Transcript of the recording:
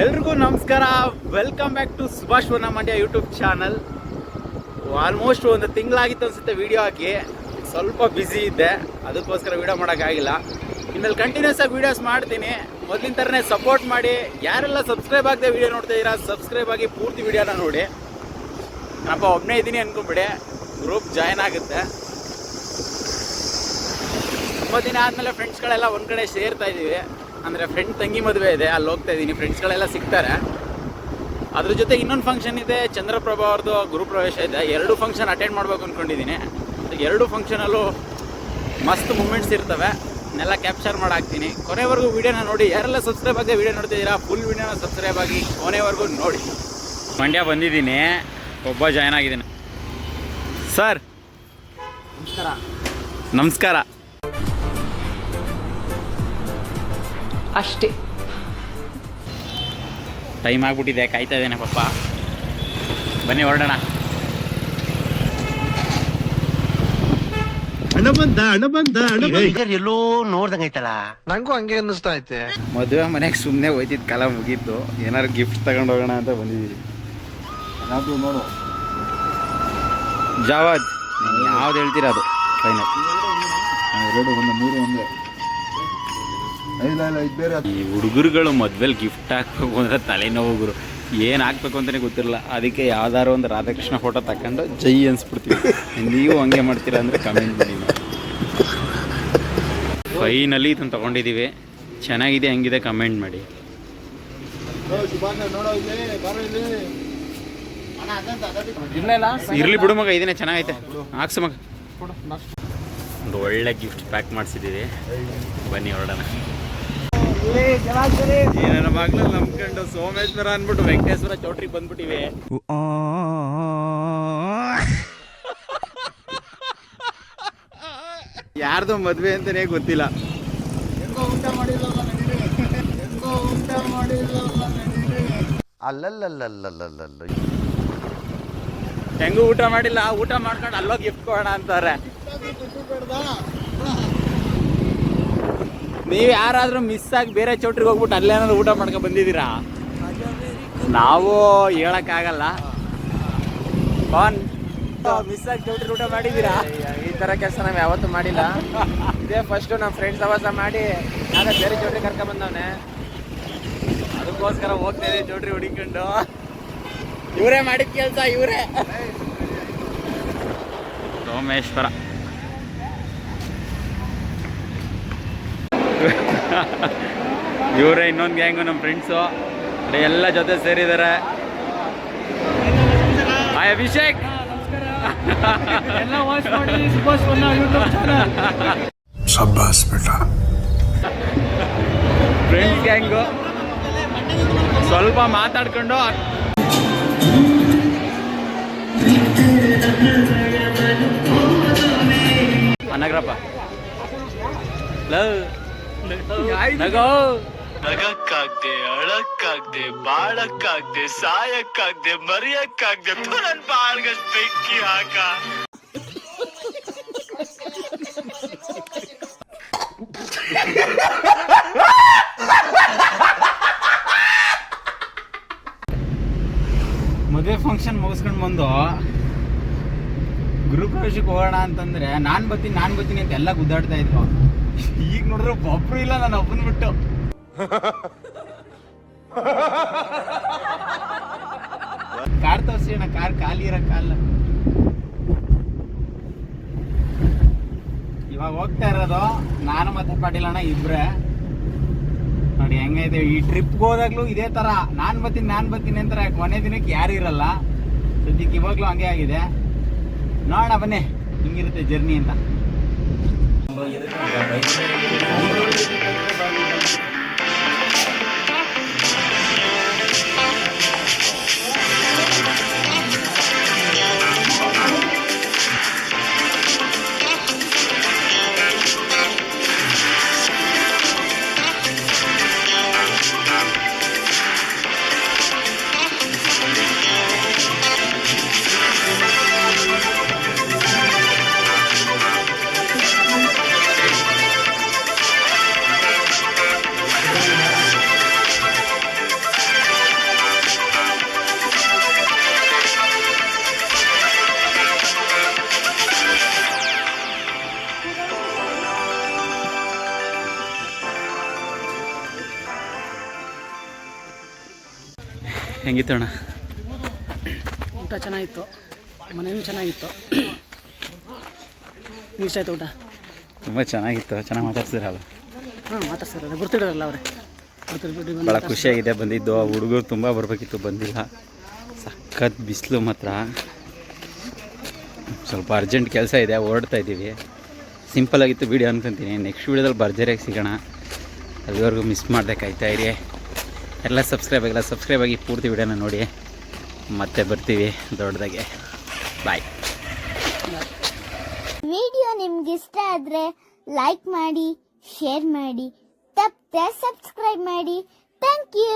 ಎಲ್ರಿಗೂ ನಮಸ್ಕಾರ. Welcome back to Subhash ವರ್ಣ ಮಂಡ್ಯ ಯೂಟ್ಯೂಬ್ ಚಾನಲ್ ಆಲ್ಮೋಸ್ಟ್ ಒಂದು ತಿಂಗಳಾಗಿತ್ತು ಅನ್ಸುತ್ತೆ ವಿಡಿಯೋ ಹಾಕಿ. ಸ್ವಲ್ಪ ಬ್ಯುಸಿ ಇದ್ದೆ. ಅದಕ್ಕೋಸ್ಕರ ವಿಡಿಯೋ ಮಾಡೋಕ್ಕಾಗಿಲ್ಲ. ಇನ್ಮೇಲೆ ಕಂಟಿನ್ಯೂಸ್ ಆಗಿ ವೀಡಿಯೋಸ್ ಮಾಡ್ತೀನಿ. ಮೊದಲಿನ ಥರನೇ ಸಪೋರ್ಟ್ ಮಾಡಿ. ಯಾರೆಲ್ಲ ಸಬ್ಸ್ಕ್ರೈಬ್ ಆಗದೆ ವಿಡಿಯೋ ನೋಡ್ತಾ ಇದ್ದೀರಾ ಸಬ್ಸ್ಕ್ರೈಬ್ ಆಗಿ ಪೂರ್ತಿ ವೀಡಿಯೋನ ನೋಡಿ. ನಪ್ಪ ಒಬ್ಬನೇ ಇದ್ದೀನಿ ಅನ್ಕೊಂಬಿಡಿ. ಗ್ರೂಪ್ ಜಾಯ್ನ್ ಆಗುತ್ತೆ. ತುಂಬ ದಿನ ಆದಮೇಲೆ ಫ್ರೆಂಡ್ಸ್ಗಳೆಲ್ಲ ಒಂದು ಕಡೆ ಸೇರ್ತಾ ಇದ್ದೀವಿ. ಅಂದರೆ ಫ್ರೆಂಡ್ ತಂಗಿ ಮದುವೆ ಇದೆ ಅಲ್ಲಿ ಹೋಗ್ತಾ ಇದ್ದೀನಿ ಫ್ರೆಂಡ್ಸ್ಗಳೆಲ್ಲ ಸಿಗ್ತಾರೆ. ಅದ್ರ ಜೊತೆ ಇನ್ನೊಂದು ಫಂಕ್ಷನ್ ಇದೆ ಚಂದ್ರಪ್ರಭಾ ಅವ್ರದ್ದು ಗುರುಪ್ರವೇಶ ಇದೆ. ಎರಡು ಫಂಕ್ಷನ್ ಅಟೆಂಡ್ ಮಾಡ್ಬೇಕು ಅಂದ್ಕೊಂಡಿದ್ದೀನಿ ಎರಡು ಫಂಕ್ಷನಲ್ಲೂ ಮಸ್ತ್ ಮೂಮೆಂಟ್ಸ್ ಇರ್ತವೆ. ನೆಲ್ಲ ಕ್ಯಾಪ್ಚರ್ ಮಾಡಿ ಹಾಕ್ತೀನಿ ಕೊನೆವರೆಗೂ ವೀಡಿಯೋನ ನೋಡಿ. ಯಾರೆಲ್ಲ ಸಬ್ಸ್ಕ್ರೈಬ್ ಆಗಿ ವೀಡಿಯೋ ನೋಡ್ತಿದ್ದೀರಾ ಫುಲ್ ವೀಡಿಯೋನ ಸಬ್ಸ್ಕ್ರೈಬ್ ಆಗಿ ಕೊನೆವರೆಗೂ ನೋಡಿ. ಮಂಡ್ಯ ಬಂದಿದ್ದೀನಿ. ಒಬ್ಬ ಜಾಯ್ನ್ ಆಗಿದ್ದೀನಿ. ಸರ್ ನಮಸ್ಕಾರ. ನಮಸ್ಕಾರ. ಅಷ್ಟೇ. ಟೈಮ್ ಆಗ್ಬಿಟ್ಟಿದೆ ಕಾಯ್ತಾ ಇದ್ದೇನೆ ಪಪ್ಪ. ಬನ್ನಿ ಹೊರಡೋಣ. ಹಣ ಬಂದ ಹಣ ಬಂದ ಹಣ ಎಲ್ಲೋ ನೋಡ್ದಂಗೈತಲ್ಲ ನಂಗೂ ಹಂಗೆ ಅನ್ನಿಸ್ತಾ ಐತೆ. ಮದುವೆ ಮನೆಗೆ ಸುಮ್ಮನೆ ಹೋಯ್ತಿದ್ ಕಾಲ ಮುಗೀತು. ಏನಾರು ಗಿಫ್ಟ್ ತಗೊಂಡು ಹೋಗೋಣ ಅಂತ ಬಂದಿದ್ದೀವಿ ಏನಾದ್ರು ನೋಡು. ಜಾವಾದ್ ಯಾವ್ದು ಹೇಳ್ತೀರಾ ಅದು? ಫೈನಲ್ ಎರಡು ಒಂದು ಮೂರು ಒಂದೇ. ಇಲ್ಲ ಇಲ್ಲ ಇದು ಬೇರೆ ಈ ಹುಡುಗರುಗಳು ಮದ್ವೆಲಿ ಗಿಫ್ಟ್ ಹಾಕ್ಬೇಕು ಅಂದ್ರೆ ತಲೆನೋವು ಗುರು. ಏನು ಹಾಕ್ಬೇಕು ಅಂತಲೇ ಗೊತ್ತಿರಲ್ಲ. ಅದಕ್ಕೆ ಯಾವ್ದಾರು ಒಂದು ರಾಧಾಕೃಷ್ಣ ಫೋಟೋ ತಕೊಂಡು ಜೈ ಅನ್ಸ್ಬಿಡ್ತೀವಿ. ನೀವು ಹಂಗೆ ಮಾಡ್ತೀರಾ ಅಂದರೆ ಕಮೆಂಟ್ ಮಾಡಿ. ಫೈನಲಿ ಇದನ್ನು ತೊಗೊಂಡಿದ್ದೀವಿ ಚೆನ್ನಾಗಿದೆ ಹಂಗಿದೆ ಕಮೆಂಟ್ ಮಾಡಿ. ಇರಲಿಲ್ಲ ಇಲ್ಲಿ ಬಾರೋ ಇಲ್ಲಿ. ಇರ್ಲಿ ಬಿಡು ಮಗ ಇದನ್ನೇ ಚೆನ್ನಾಗೈತೆ. ಹಾಕ್ಸು ಮಗ. ಒಂದು ಒಳ್ಳೆ ಗಿಫ್ಟ್ ಪ್ಯಾಕ್ ಮಾಡಿಸಿದ್ದೀವಿ. ಬನ್ನಿ ಹೊರಡೋಣ. ನನ್ನ ಮಗ್ಳು ನಂಬ್ಕೊಂಡು ಸೋಮೇಶ್ವರ ಅಂದ್ಬಿಟ್ಟು ವೆಂಕಟೇಶ್ವರ ಚೌಟ್ರಿಗೆ ಬಂದ್ಬಿಟ್ಟಿವಿ. ಯಾರ್ದು ಮದ್ವೆ ಅಂತಾನೆ ಗೊತ್ತಿಲ್ಲ. ಅಲ್ಲಲ್ಲಲ್ಲಲ್ಲಲ್ಲಲ್ಲ ಹೆಂಗೂ ಊಟ ಮಾಡಿಲ್ಲ ಊಟ ಮಾಡ್ಕೊಂಡು ಅಲ್ಲೋ ಗಿಫ್ಟ್ ಕೊಡೋಣ ಅಂತಾರೆ ನೀವು ಯಾರಾದರೂ ಮಿಸ್ ಆಗಿ ಬೇರೆ ಚೌಟ್ರಿಗೆ ಹೋಗ್ಬಿಟ್ಟು ಅಲ್ಲೇನಾದ್ರು ಊಟ ಮಾಡ್ಕೊಂಡು ಬಂದಿದ್ದೀರಾ? ನಾವು ಹೇಳಕ್ಕಾಗಲ್ಲ. ಪವನ್ ಮಿಸ್ ಆಗಿ ಚೌಟ್ರಿ ಊಟ ಮಾಡಿದ್ದೀರಾ? ಈ ತರ ಕೆಲಸ ನಾವು ಯಾವತ್ತೂ ಮಾಡಿಲ್ಲ. ಇದೇ ಫಸ್ಟ್ ನಮ್ಮ ಫ್ರೆಂಡ್ಸ್ ಸವಾಸ ಮಾಡಿ ನಾಳೆ ಬೇರೆ ಚೌಟ್ರಿ ಕರ್ಕೊಂಡ್ ಬಂದವನೆ. ಅದಕ್ಕೋಸ್ಕರ ಹೋಗ್ತಾ ಇದೆ ಚೌಟ್ರಿ ಹುಡುಕೊಂಡು ಇವರೇ ಮಾಡಿದ ಕೆಲಸ, ಇವರೇ. ಸೋಮೇಶ್ವರ. ಇವರೇ ಇನ್ನೊಂದು ಗ್ಯಾಂಗು ನಮ್ಮ ಫ್ರೆಂಡ್ಸು ಎಲ್ಲ ಜೊತೆ ಸೇರಿದ್ದಾರೆ ಹಾಯ್ ಅಭಿಷೇಕ್ ಎಲ್ಲ ವಾಚ್ ಮಾಡಿ ಸುಭಾಷ್ ಯೂಟ್ಯೂಬ್ ಚಾನಲ್ ಶಬ್ಬಾಸ್ ಬೇಟ ಫ್ರೆಂಡ್ಸ್ ಗ್ಯಾಂಗು ಸ್ವಲ್ಪ ಮಾತಾಡ್ಕೊಂಡು ಅನಗ್ರಪ್ಪ. ಲವ್ ನಗೋ. ನಗಕ್ಕಾಗ್ದೆ ಅಳಕ್ಕಾಗ್ದೆ ಬಾಳಕ್ಕಾಗ್ದೆ ಸಾಯಕ್ಕಾಗ್ದೆ ಮರಿಯಕ್ಕಾಗ್ದೆ ನನ್ ಬಾಳ್ಗಷ್ಟ್ ಬೆಂಕಿ ಹಾಕ ಮದುವೆ ಫಂಕ್ಷನ್ ಮುಗಿಸ್ಕೊಂಡು ಬಂದು ಗೃಹ ಪ್ರವೇಶಕ್ಕೆ ಹೋಗೋಣ ಅಂತಂದ್ರೆ ನಾನು ಬತ್ತೀನಿ ನಾನು ಬತ್ತೀನಿ ಅಂತ ಎಲ್ಲ ಗುದ್ದಾಡ್ತಾ ಇದ್ರು. ಈಗ ನೋಡಿದ್ರೆ ಒಬ್ರು ಇಲ್ಲ, ನಾನು ಒಬ್ಬನ್ ಬಿಟ್ಟು. ಕಾರ್ ತೋರಿಸಿ ಕಾರ್ ಖಾಲಿ ಇರೋ ಕಾಲ. ಇವಾಗ ಹೋಗ್ತಾ ಇರೋದು, ನಾನು ಮತ್ತೆ ಪಾಟೀಲ್ ಅಣ್ಣ ಇಬ್ರೆ. ನೋಡಿ, ಹೆಂಗೈತೆ, ಈ ಟ್ರಿಪ್ಗೆ ಹೋದಾಗ್ಲೂ ಇದೇ ತರ. ನಾನ್ ಬರ್ತೀನಿ ನಾನ್ ಬರ್ತೀನಿ ಅಂತಾರೆ, ಕೊನೆ ದಿನಕ್ಕೆ ಯಾರು ಇರಲ್ಲ. ಸದ್ಯಕ್ಕೆ ಇವಾಗ್ಲೂ ಹಂಗೆ ಆಗಿದೆ. ನೋಡ ಬನ್ನಿ, ಹಿಂಗಿರುತ್ತೆ ಜರ್ನಿ ಅಂತ. எதுக்கு ಹೆಂಗಿತ್ತು ಅಣ್ಣ? ಊಟ ಚೆನ್ನಾಗಿತ್ತು. ಮನೆಯೂ ಚೆನ್ನಾಗಿತ್ತು. ಇಷ್ಟ ಆಯ್ತು ಊಟ? ತುಂಬ ಚೆನ್ನಾಗಿತ್ತು. ಚೆನ್ನಾಗಿ ಮಾತಾಡ್ತಿದ್ರಲ್ಲ ಹಾಂ ಮಾತಾಡ್ತಾರಲ್ಲ ಗುರ್ತಿಡೋರಲ್ಲ ಅವರೇ. ಭಾಳ ಖುಷಿಯಾಗಿದೆ ಬಂದಿದ್ದು. ಆ ಹುಡುಗರು ತುಂಬ ಬರಬೇಕಿತ್ತು ಬಂದಿಲ್ಲ. ಸಖತ್ ಬಿಸಿಲು ಮಾತ್ರ. ಸ್ವಲ್ಪ ಅರ್ಜೆಂಟ್ ಕೆಲಸ ಇದೆ ಹೊರಡ್ತಾ ಇದ್ದೀವಿ. ಸಿಂಪಲ್ ಆಗಿತ್ತು ವೀಡಿಯೋ ಅನ್ಕೊತೀನಿ. ನೆಕ್ಸ್ಟ್ ವೀಡಿಯೋದಲ್ಲಿ ಭರ್ಜರಿಯಾಗಿ ಸಿಗೋಣ. ಅಲ್ಲಿವರೆಗೂ ಮಿಸ್ ಮಾಡದೆ ಕಾಯ್ತಾ ಇರಿ. ಎಲ್ಲ ಸಬ್ಸ್ಕ್ರೈಬ್ ಆಗಿಲ್ಲ ಸಬ್ಸ್ಕ್ರೈಬ್ ಆಗಿ ಪೂರ್ತಿ ವಿಡಿಯೋನ ನೋಡಿ. ಮತ್ತೆ ಬರ್ತೀವಿ ದೊಡ್ಡದಾಗೆ. ಬಾಯ್ ವಿಡಿಯೋ ನಿಮ್ಗೆ ಇಷ್ಟ ಆದರೆ ಲೈಕ್ ಮಾಡಿ ಶೇರ್ ಮಾಡಿ, ತಪ್ಪದೆ ಸಬ್ಸ್ಕ್ರೈಬ್ ಮಾಡಿ. Thank you